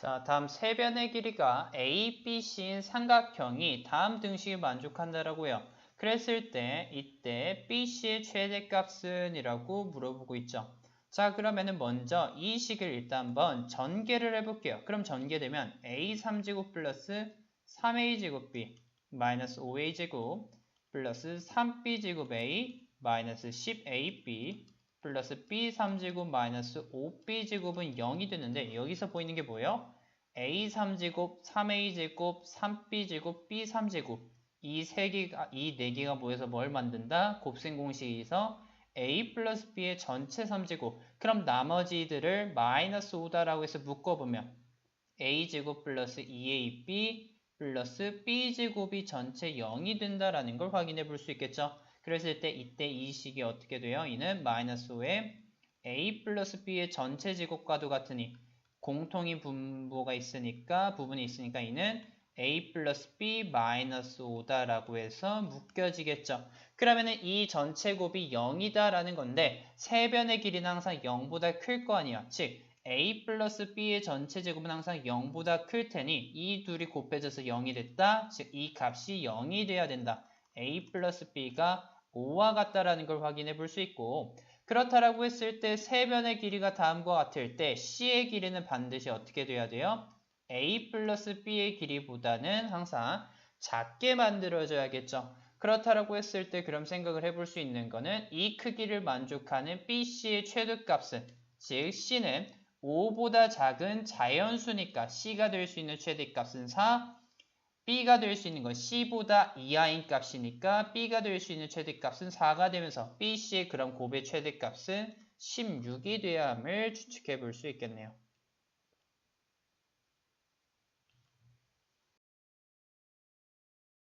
자, 다음 세변의 길이가 A, B, C인 삼각형이 다음 등식에 만족한다라고요. 그랬을 때 이때 B, C의 최대값은 이라고 물어보고 있죠. 자, 그러면은 먼저 이 식을 일단 한번 전개를 해볼게요. 그럼 전개되면 A 3제곱 플러스 3A제곱 B 마이너스 5A제곱 플러스 3B제곱 A 마이너스 10AB 플러스 B 3제곱 마이너스 5B제곱은 0이 되는데 여기서 보이는 게 뭐예요? A 3제곱, 3A제곱, 3B제곱, B 3제곱 이 세 개가, 이 네 개가 모여서 뭘 만든다? 곱셈 공식에서 A 플러스 B의 전체 3제곱 그럼 나머지들을 마이너스 5다라고 해서 묶어보면 A제곱 플러스 2AB 플러스 B제곱이 전체 0이 된다라는 걸 확인해 볼 수 있겠죠. 그랬을 때 이때 이 식이 어떻게 돼요? 이는 마이너스 5의 A 플러스 B의 전체 제곱과도 같으니 공통인 분모가 있으니까 부분이 있으니까 이는 A 플러스 B 마이너스 5다라고 해서 묶여지겠죠. 그러면은 이 전체 곱이 0이다라는 건데 세변의 길이는 항상 0보다 클 거 아니야. 즉 A 플러스 B의 전체 제곱은 항상 0보다 클 테니 이 둘이 곱해져서 0이 됐다. 즉 이 값이 0이 돼야 된다. A 플러스 B가 5와 같다라는 걸 확인해 볼 수 있고 그렇다라고 했을 때 세변의 길이가 다음과 같을 때 C의 길이는 반드시 어떻게 돼야 돼요? A 플러스 B의 길이보다는 항상 작게 만들어져야겠죠. 그렇다라고 했을 때 그럼 생각을 해볼 수 있는 거는 이 크기를 만족하는 BC의 최대값은 즉 C는 5보다 작은 자연수니까 C가 될 수 있는 최대값은 4 B가 될 수 있는 건 C보다 이하인 값이니까 B가 될 수 있는 최대값은 4가 되면서 BC의 그럼 곱의 최대값은 16이 돼야 함을 추측해 볼 수 있겠네요.